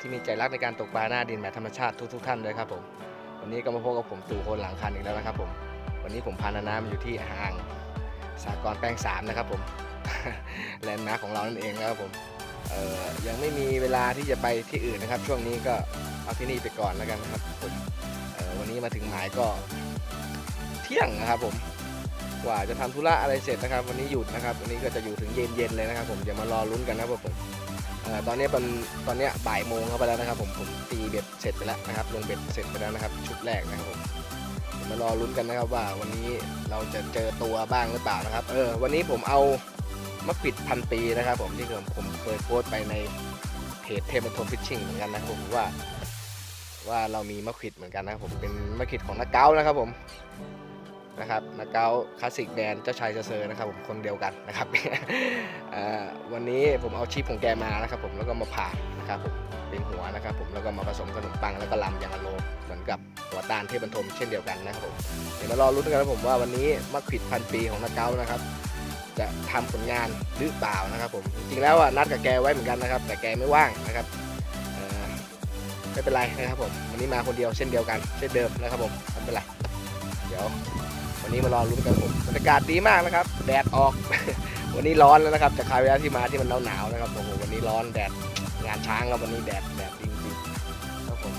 ที่มีใจรักในการตกปลาหน้าดินแบบธรรมชาติทุกๆท่านเลยครับผม วันนี้ก็มาพบกับผมตู่คนหลังคันอีกแล้วนะครับผม วันนี้ผมพานานามาอยู่ที่ห่างสากรแป้งสามนะครับผมแลนด์มาร์คของเรานั่นเองนะครับผมยังไม่มีเวลาที่จะไปที่อื่นนะครับ ช่วงนี้ก็เอาที่นี่ไปก่อนแล้วกันนะครับผมวันนี้มาถึงหมายก็เที่ยงนะครับผมกว่าจะทำธุระอะไรเสร็จนะครับ วันนี้หยุดนะครับ วันนี้ก็จะอยู่ถึงเย็นๆเลยนะครับ ผมอย่ามารอลุ้นกันนะครับผม ตอนนี้เป็นตอนนี้บ่ายโมงเข้าไปแล้วนะครับผมผมตีเบ็ดเสร็จไปแล้วนะครับลงเบ็ดเสร็จไปแล้วนะครับ ชุดแรกนะครับผมมารอลุ้นกันนะครับว่าวันนี้เราจะเจอตัวบ้างหรือเปล่านะครับเออวันนี้ผมเอามะปิดพันปีนะครับ ผมที่ผมผมเคยโพสต์ไปในเพจเทมทอมฟิชชิ่งเหมือนกันนะครับผมว่าว่าเรามีมะขิดเหมือนกันนะครับผมเป็นมะขิดของนักเก้านะครับผม นะครับนักเก้าคลาสสิกแบรนด์เจ้าชายเซอร์นะครับผมคนเดียวกันนะครับวันนี้ผมเอาชีพของแกมานะครับผมแล้วก็มาผ่านะครับผมเป็นหัวนะครับผมแล้วก็มาผสมขนมปังแล้วก็ลำยางละโลเหมือนกับหัวตาลเทพบรรทมเช่นเดียวกันนะครับผมเดี๋ยวมารอรุ้นกันนะผมว่าวันนี้มะขิดพันปีของนักเก้านะครับจะทำผลงานหรือเปล่านะครับผมจริงๆแล้วนัดกับแกไว้เหมือนกันนะครับ แต่แกไม่ว่างนะครับไม่เป็นไรนะครับผมวันนี้มาคนเดียวเช่นเดียวกันเช่นเดิมนะครับผมไม่เป็นไรเดี๋ยว วันนี้มารอรุ้นกันผมบรรยากาศดีมากนะครับ แดดออก วันนี้ร้อนแล้วนะครับจากคราวที่แล้วที่มาที่มันหนาวๆนะครับโอ้โหวันนี้ร้อนแดดงานช้างครับวันนี้แดดแดดจริงๆครับผม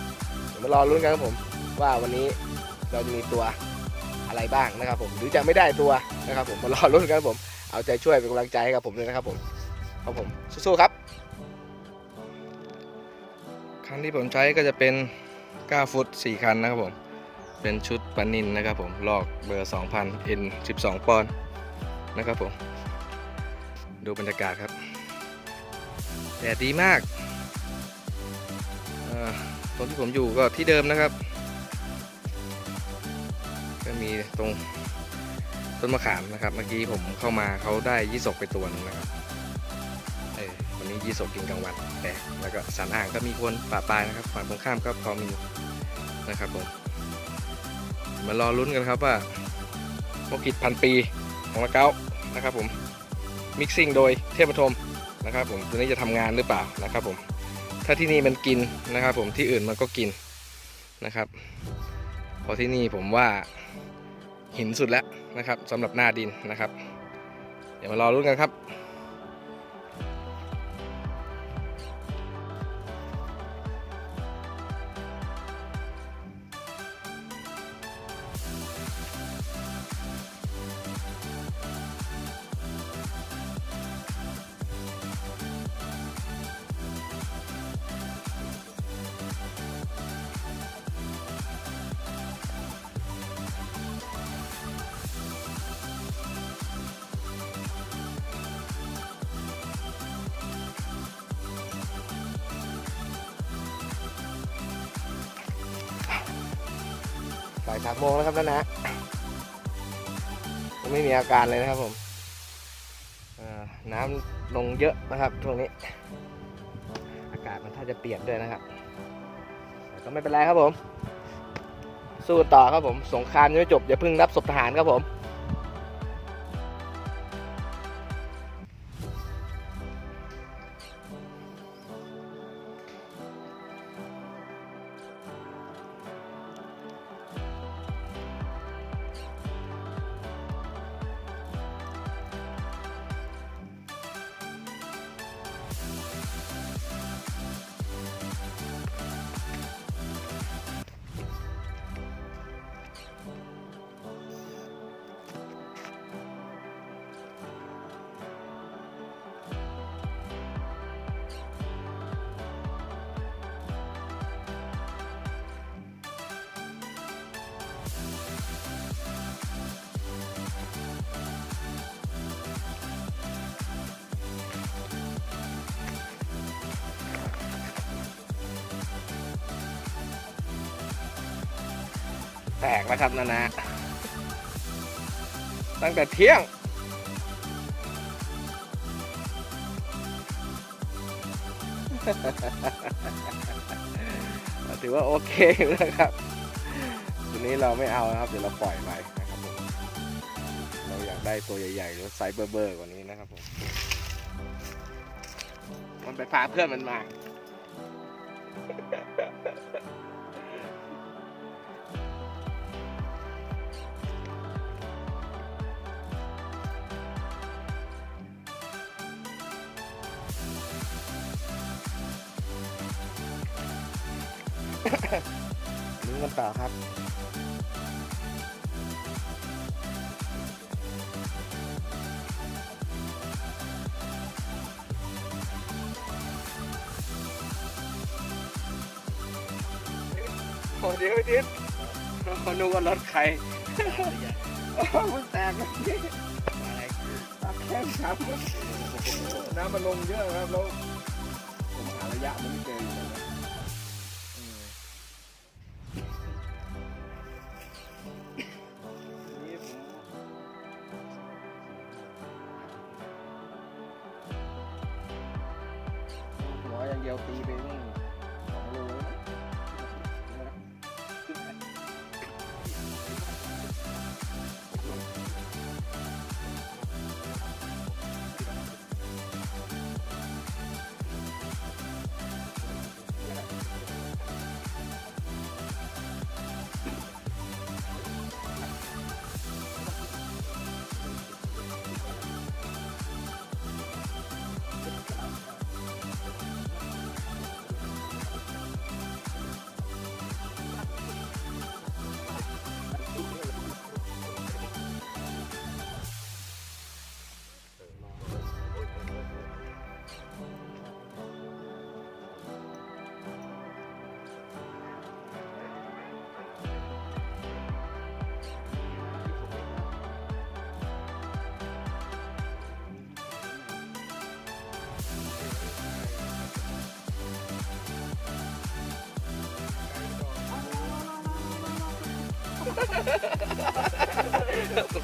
เดี๋ยวมารอรุ้นกันครับผม ว่าวันนี้เราจะมีตัวอะไรบ้างนะครับ ผมหรือจะไม่ได้ตัวนะครับผมมารอรุ้นกันครับผม เอาใจช่วยเป็นกำลังใจให้กับผมด้วยนะครับผมครับผมสู้ๆครับคันที่ผมใช้ก็จะเป็น 9 ฟุต 4 คันนะครับผม เป็นชุด ปานินนะครับผมลอกเบอร์ 2000 N 12 ปอนด์นะครับผม ดูบรรยากาศครับแดดดีมากตรงที่ผมอยู่ก็ที่เดิมนะครับ ก็มีตรงต้นมะขามนะครับ เมื่อกี้ผมเข้ามาเขาได้ยี่สกไปตัวหนึงนะครับเออวันนี้ยี่สกกินกลางวันแต่แล้วก็สันอ่างก็มีคนป่าปลายนะครับฝั่งตรงข้ามก็พอมีนะครับผม มารอลุ้นกันครับว่าโมกิจพันปีของละเก้านะครับผมมิกซิ่งโดยเทพปฐมนะครับผมตัวนี้จะทำงานหรือเปล่านะครับผมถ้าที่นี่มันกินนะครับผมที่อื่นมันก็กินนะครับพราะที่นี่ผมว่าหินสุดแล้วนะครับสำหรับหน้าดินนะครับ เดี๋ยวมารอรุ้นกันครับายสามโมงแล้วครับนะนะไม่มีอาการเลยนะครับผมน้ำลงเยอะนะครับช่วงนี้ อากาศมันถ้าจะเปลี่ยนด้วยนะครับแต่ก็ไม่เป็นไรครับผม สู้ต่อครับผม สงครามยังไม่จบอย่าเพิ่งรับศพทหารครับผม ตกแล้วครับนะนะ ตั้งแต่เที่ยง ถือว่าโอเคนะครับทีนี้เราไม่เอานะครับ เดี๋ยวเราปล่อยไปนะครับผมเราอยากได้ตัวใหญ่ๆหรือไซส์เบอร์ๆกว่านี้นะครับผมมันไปพาเพื่อนมันมา ลุ้นกันต่อครับโอ้เดี๋ยวดิดคนนึกว่ารถใครมันแตกแล้วนี่ตักแข้งครับน้ำมันลงเยอะครับ แล้วผมหาระยะมันไม่เจออยู่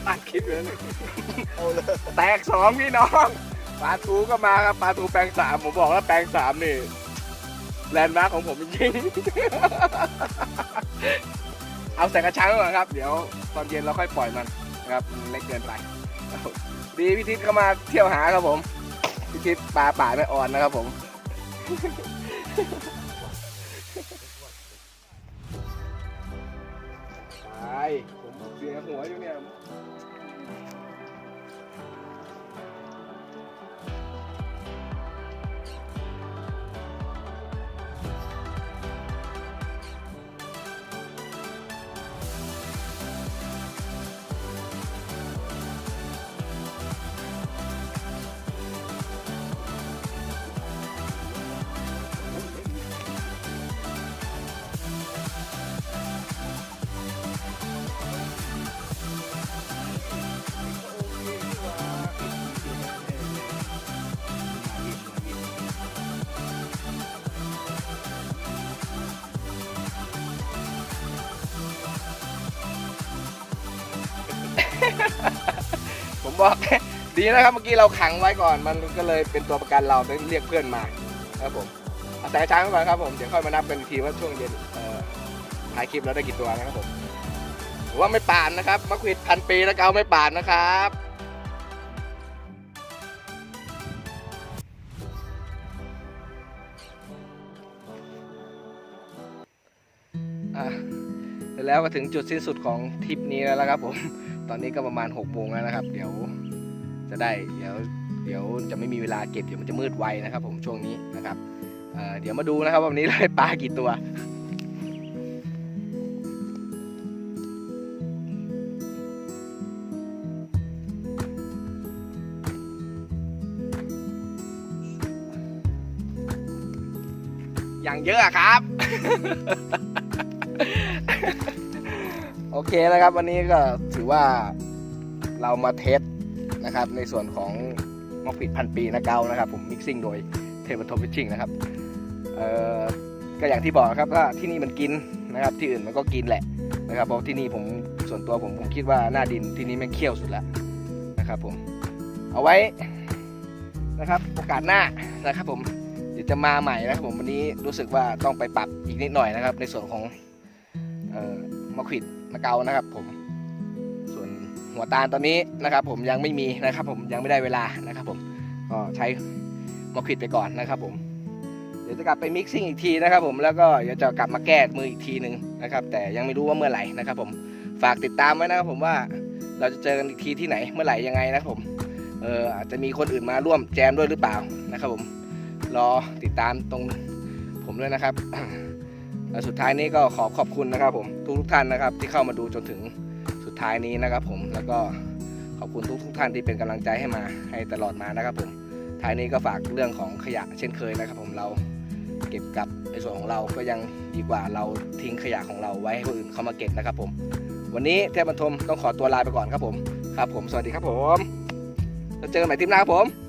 ตัดคลิปเลยแตกสองพี่น้องปลาทูก็มาครับปลาทูแปลงสามผมบอกแล้วแปลงสามนี่แลนด์มาร์คของผมจริงเอาใส่กระชังก่อนครับ เดี๋ยวตอนเย็นเราค่อยปล่อยมันนะครับเล็กเกินไป ดีพี่ทิศเข้ามาเที่ยวหาครับผมพี่ทิศปลาป่าไม่อ่อนนะครับผม ผมเสียหัวอยู่เนี่ย บอก ดีนะครับเมื่อกี้เราขังไว้ก่อน มันก็เลยเป็นตัวประกันเราได้เรียกเพื่อนมาครับผมเอาแต่ช้างไว้ก่อนครับผมเดี๋ยวค่อยมานับกันอีกทีว่าช่วงเย็นเอ่อถ่ายคลิปเราได้กี่ตัวนะครับผมถือว่าไม่ป่านนะครับมะขวิดพันปีแล้วเกาไม่ป่านนะครับอะแล้วก็ถึงจุดสิ้นสุดของทริปนี้แล้วนะครับผม ตอนนี้ก็ประมาณ6กโมงแล้วนะครับ เดี๋ยวจะได้เดี๋ยวเดี๋ยวจะไม่มีเวลาเก็บเดี๋ยวมันจะมืดไวนะครับ ผมช่วงนี้นะครับเเดี๋ยวมาดูนะครับวันนี้เราได้ปลากี่ตัวอย่างเยอะครับ เคนะครับวันนี้ก็ถือว่าเรามาเทสนะครับ ในส่วนของมอปิดพันปีนะเกานะครับ ผมมิกซิ่งโดยเทปทอฟิชชิ่งนะครับเอ่อก็อย่างที่บอกนะครับว่าที่นี่มันกินนะครับ ที่อื่นมันก็กินแหละนะครับเพราะที่นี่ผมส่วนตัวผมผมคิดว่าหน้าดินที่นี่แม่งเคี่ยวสุดแล้วนะครับ ผม เอาไว้นะครับโอกาสหน้านะครับ ผมเดี๋ยวจะมาใหม่นะครับผมวันนี้รู้สึกว่าต้องไปปรับอีกนิดหน่อยนะครับ ในส่วนของเอ่อมะขวิด มะเกานะครับ ผม ส่วนหัวตาลตอนนี้นะครับ ผมยังไม่มีนะครับ ผมยังไม่ได้เวลานะครับ ผมก็ใช้มะขวิดไปก่อนนะครับ ผม เดี๋ยวจะกลับไปมิกซิ่งอีกทีนะครับ ผมแล้วก็เดี๋ยวจะกลับมาแก้มืออีกทีหนึ่งนะครับ แต่ยังไม่รู้ว่าเมื่อไหร่นะครับ ผมฝากติดตามไว้นะครับ ผมว่าเราจะเจอกันอีกทีที่ไหนเมื่อไหร่ยังไงนะครับผมเอออาจจะมีคนอื่นมาร่วมแจมด้วยหรือเปล่านะครับ ผมรอติดตามตรงผมด้วยนะครับ สุดท้ายนี้ก็ขอขอบคุณนะครับผมทุกทุกท่านนะครับที่เข้ามาดูจนถึงสุดท้ายนี้นะครับผมแล้วก็ขอบคุณทุกทุกท่านที่เป็นกำลังใจให้มาให้ตลอดมานะครับผมท้ายนี้ก็ฝากเรื่องของขยะเช่นเคยนะครับ ผมเราเก็บกับในส่วนของเราก็ยังดีกว่าเราทิ้งขยะของเราไว้ให้คนอื่นเขามาเก็บนะครับผม วันนี้เทพบรรทมต้องขอตัวลาไปก่อนครับผมครับผมสวัสดีครับผมแล้วเจอกันใหม่ทริปหน้าครับผม